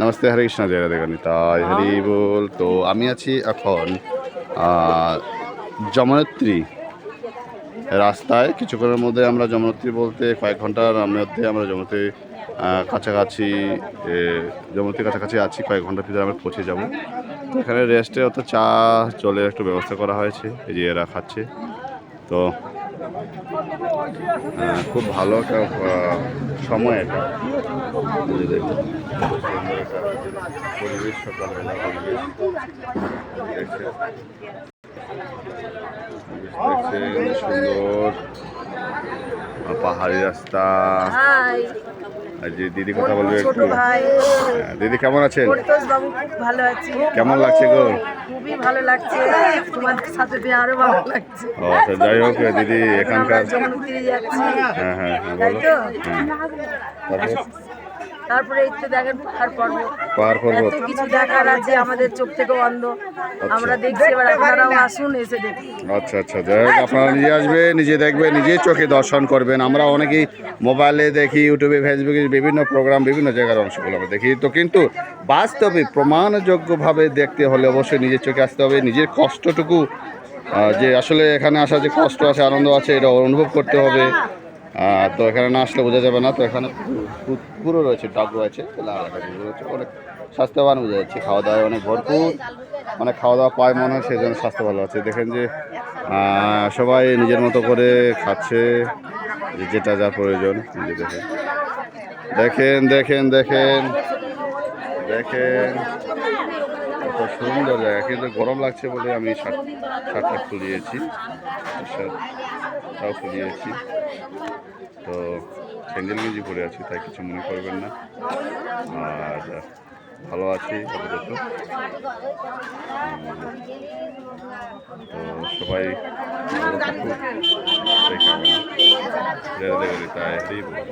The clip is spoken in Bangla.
নমস্তে হরে কৃষ্ণ জয় রাধে তাই হরি বল। তো আমি আছি এখন যমনেত্রী রাস্তায়। কিছুক্ষণের মধ্যে আমরা যমনেত্রী বলতে কয়েক ঘণ্টার মধ্যে আমরা যমুনাত্রী কাছাকাছি এ, যমুনাত্রীর কাছাকাছি আছি কয়েক ঘণ্টার ভিতরে আমরা পৌঁছে যাব। তো এখানে রেস্টে অত চা জলের একটু ব্যবস্থা করা হয়েছে এই যে এরা খাচ্ছে। তো খুব ভালো একটা সময় এটা। পরিবেশ সকালবেলা পরিবেশ। সুন্দর। পাহাড়ি রাস্তা। দিদি কথা বলবে একটু। হ্যাঁ, দিদি কেমন আছেন? ভালো আছি। কেমন লাগছে গো? খুবই ভালো লাগছে। তোমাদের সাথে আরও ভালো লাগছে। ও যাই হোক দিদি এখানকার হ্যাঁ হ্যাঁ হ্যাঁ বলো। তারপর তো দেখেন পাহাড় পর্বত। পাহাড় পর্বত। কিছু দেখার আছে আমাদের চোখ থেকে অন্ধ। আমরা দেখছি এবার আপনারাও আসুন এসে দেখুন। আচ্ছা আচ্ছা। যাই হোক আপনারা নিজে আসবে নিজে দেখবে নিজে চোখে দর্শন করবেন। আমরা অনেকেই মোবাইলে দেখি ইউটিউবে ফেসবুকে বিভিন্ন প্রোগ্রাম বিভিন্ন জায়গার অংশগুলো আমরা দেখি। তো কিন্তু বাস্তবে প্রমাণযোগ্যভাবে দেখতে হলে অবশ্যই নিজের চোখে আসতে হবে। নিজের কষ্টটুকু যে আসলে এখানে আসা যে কষ্ট আছে আনন্দ আছে এটা অনুভব করতে হবে। তো এখানে না আসলে বোঝা যাবে না, তো এখানে পুরো রয়েছে ডাক রয়েছে রয়েছে অনেক স্বাস্থ্যবান বোঝা যাচ্ছে খাওয়া দাওয়া অনেক ভরপুর মানে খাওয়া দাওয়া পায় মনে হয়, সেই জন্য স্বাস্থ্য ভালো আছে। দেখেন যে সবাই নিজের মতো করে খাচ্ছে যেটা যা প্রয়োজন দেখেন দেখেন দেখেন দেখেন। কত সুন্দর জায়গা কিন্তু গরম লাগছে বলে আমি শার্ট শার্টটা খুলিয়েছি। শার্টটাও খুলিয়েছি। তো স্যান্ডেল গেঞ্জি পরে আছি, তাই কিছু মনে করবেন না। আর ভালো আছি আপাতত। তো সবাই তাই হরি।